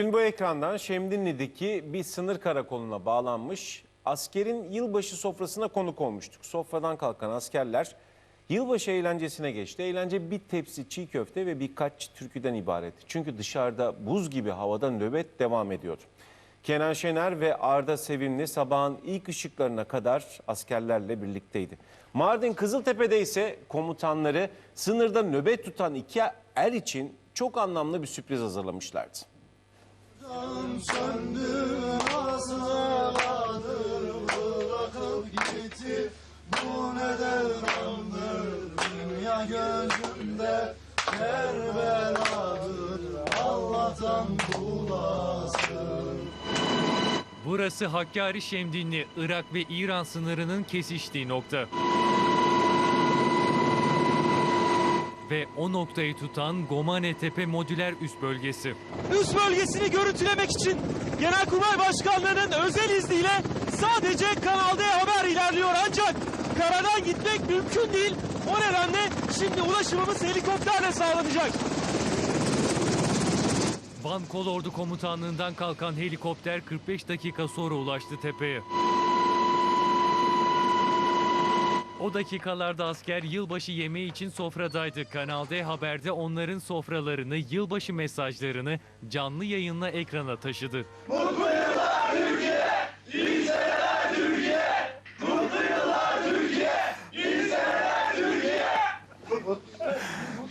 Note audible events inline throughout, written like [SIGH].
Gün bu ekrandan Şemdinli'deki bir sınır karakoluna bağlanmış askerin yılbaşı sofrasına konuk olmuştuk. Sofradan kalkan askerler yılbaşı eğlencesine geçti. Eğlence bir tepsi çiğ köfte ve birkaç türküden ibaret. Çünkü dışarıda buz gibi havada nöbet devam ediyordu. Kenan Şener ve Arda Sevimli sabahın ilk ışıklarına kadar askerlerle birlikteydi. Mardin Kızıltepe'de ise komutanları sınırda nöbet tutan iki er için çok anlamlı bir sürpriz hazırlamışlardı. Burası Hakkari Şemdinli, Irak ve İran sınırının kesiştiği nokta. Ve o noktayı tutan Gomane Tepe Modüler Üst Bölgesi. üst bölgesini görüntülemek için Genelkurmay Başkanlığı'nın özel izniyle sadece Kanal D haber ilerliyor ancak karadan gitmek mümkün değil. O nedenle şimdi ulaşımımız helikopterle sağlanacak. Van Kolordu Komutanlığından kalkan helikopter 45 dakika sonra ulaştı tepeye. O dakikalarda asker yılbaşı yemeği için sofradaydı. Kanal D Haber'de onların sofralarını, yılbaşı mesajlarını canlı yayınla ekrana taşıdı.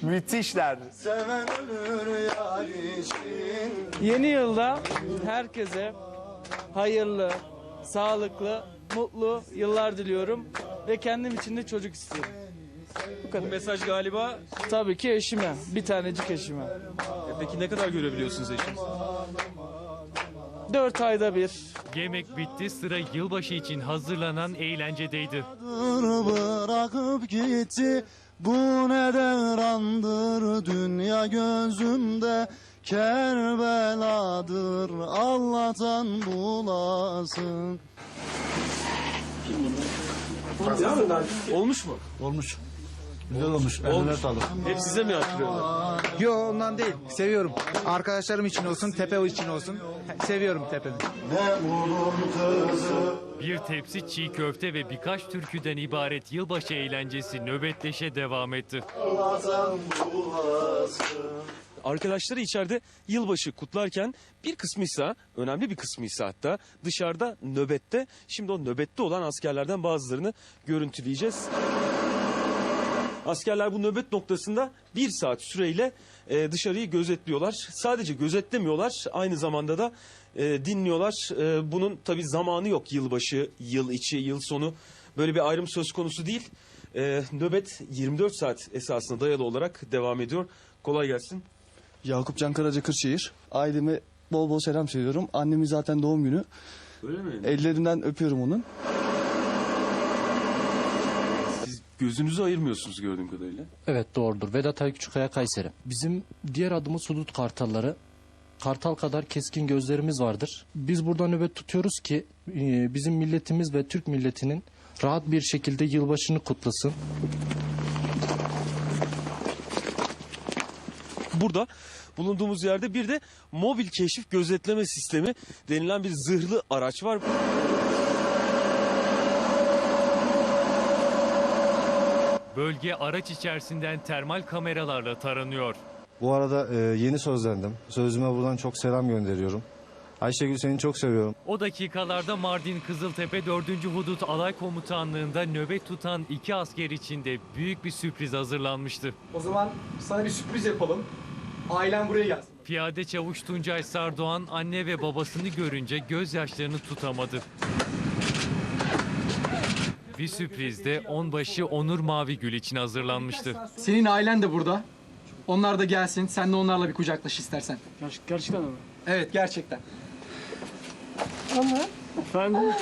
Müthişler. Seven ölür yar için Yeni yılda herkese hayırlı, sağlıklı, mutlu yıllar diliyorum ve kendim için de çocuk istiyorum. Bu mesaj galiba Tabii ki eşime, bir tanecik eşime. peki ne kadar görebiliyorsunuz eşiniz? Dört ayda bir. Yemek bitti, sıra yılbaşı için hazırlanan eğlencedeydi. bırakıp gitti bu ne devrandır dünya gözümde Kerbeladır Allah'tan bulasın Olmuş mu? Olmuş. Güzel olmuş. Eline sağlık. Hep size mi yaptırıyorlar? Yo ondan değil. Seviyorum. Arkadaşlarım için olsun, tepe için olsun. Seviyorum kızı Bir tepsi çiğ köfte ve birkaç türküden ibaret yılbaşı eğlencesi nöbetleşe devam etti. Allah'tan bulasın Arkadaşları içeride yılbaşı kutlarken bir kısmı ise önemli bir kısmı ise hatta dışarıda nöbette. Şimdi o nöbette olan askerlerden bazılarını görüntüleyeceğiz. Askerler bu nöbet noktasında bir saat süreyle e, dışarıyı gözetliyorlar. Sadece gözetlemiyorlar aynı zamanda da e, dinliyorlar. E, bunun tabi zamanı yok yılbaşı, yıl içi, yıl sonu böyle bir ayrım söz konusu değil. E, nöbet 24 saat esasına dayalı olarak devam ediyor. Kolay gelsin. Yakup Can Karaca Kırşehir. Aileme bol bol selam söylüyorum. Annemin zaten doğum günü. Öyle mi? Ellerinden öpüyorum onun. Siz gözünüzü ayırmıyorsunuz gördüğüm kadarıyla. Evet doğrudur. Vedat Ayküçükaya Kayseri. Bizim diğer adımız hudut kartalları. Kartal kadar keskin gözlerimiz vardır. Biz burada nöbet tutuyoruz ki e, bizim milletimiz ve Türk milletinin rahat bir şekilde yılbaşını kutlasın. Burada bulunduğumuz yerde bir de mobil keşif gözetleme sistemi denilen bir zırhlı araç var. Bölge araç içerisinden termal kameralarla taranıyor. Bu arada e, yeni sözlendim. Sözüme buradan çok selam gönderiyorum. Ayşegül seni çok seviyorum. O dakikalarda Mardin Kızıltepe 4. Hudut Alay Komutanlığı'nda nöbet tutan iki asker için de büyük bir sürpriz hazırlanmıştı. O zaman sana bir sürpriz yapalım. Ailen buraya gelsin. Piyade Çavuş Tuncay Sardoğan anne ve babasını görünce gözyaşlarını tutamadı. Bir sürpriz de onbaşı Onur Mavigül için hazırlanmıştı. Senin ailen de burada. Onlar da gelsin. Sen de onlarla bir kucaklaş istersen. Gerçekten mi? Evet gerçekten. Efendim? [LAUGHS]